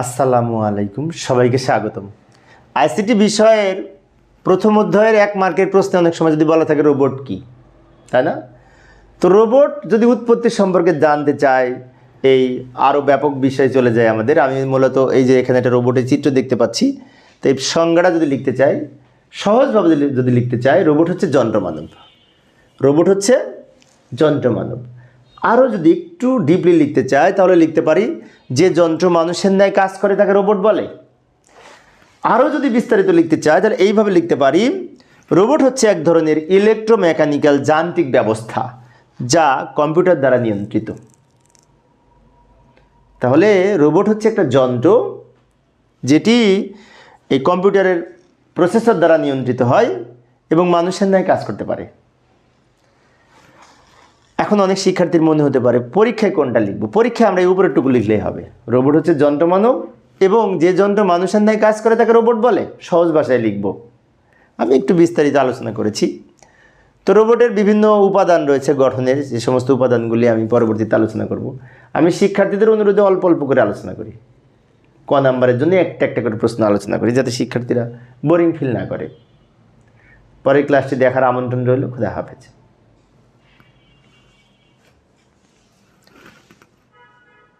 আসসালামু আলাইকুম, সবাইকে স্বাগতম। আইসিটি বিষয়ের প্রথম অধ্যায়ের এক মার্কের প্রশ্নে অনেক সময় যদি বলা থাকে রোবট কি, তাই না? তো রোবট যদি উৎপত্তি সম্পর্কে জানতে চায়, এই আরও ব্যাপক বিষয়ে চলে যায় আমাদের। আমি মূলত এই যে এখানে একটা রোবটের চিত্র দেখতে পাচ্ছি, তো এই সংজ্ঞাটা যদি লিখতে চাই, সহজভাবে যদি- লিখতে চাই, রোবট হচ্ছে যন্ত্রমানব। রোবট হচ্ছে যন্ত্রমানব। আরও যদি একটু ডিপলি লিখতে চাই তাহলে লিখতে পারি, যে যন্ত্র মানুষের ন্যায় কাজ করে তাকে রোবট বলে। আরও যদি বিস্তারিত লিখতে চাই তাহলে এইভাবে লিখতে পারি রোবট হচ্ছে এক ধরনের ইলেকট্রোমেকানিক্যাল যান্ত্রিক ব্যবস্থা, যা কম্পিউটার দ্বারা নিয়ন্ত্রিত। তাহলে রোবট হচ্ছে একটা যন্ত্র, যেটি এই কম্পিউটারের প্রসেসর দ্বারা নিয়ন্ত্রিত হয় এবং মানুষের ন্যায় কাজ করতে পারে। এখন অনেক শিক্ষার্থীর মনে হতে পারে, পরীক্ষায় কোনটা লিখব? পরীক্ষায় আমরা এই উপরেরটুকু লিখলেই হবে। রোবট হচ্ছে যন্ত্রমানব এবং যে যন্ত্র মানুষের ন্যায় কাজ করে তাকে রোবট বলে, সহজ ভাষায় লিখব। আমি একটু বিস্তারিত আলোচনা করেছি। তো রোবটের বিভিন্ন উপাদান রয়েছে গঠনের, যে সমস্ত উপাদানগুলি আমি পরবর্তীতে আলোচনা করব। আমি শিক্ষার্থীদের অনুরোধে অল্প অল্প করে আলোচনা করি। ক নাম্বারের জন্য একটা একটা করে প্রশ্ন আলোচনা করি, যাতে শিক্ষার্থীরা বোরিং ফিল না করে। পরের ক্লাসটি দেখার আমন্ত্রণ রইল, খুদা হাফেজ।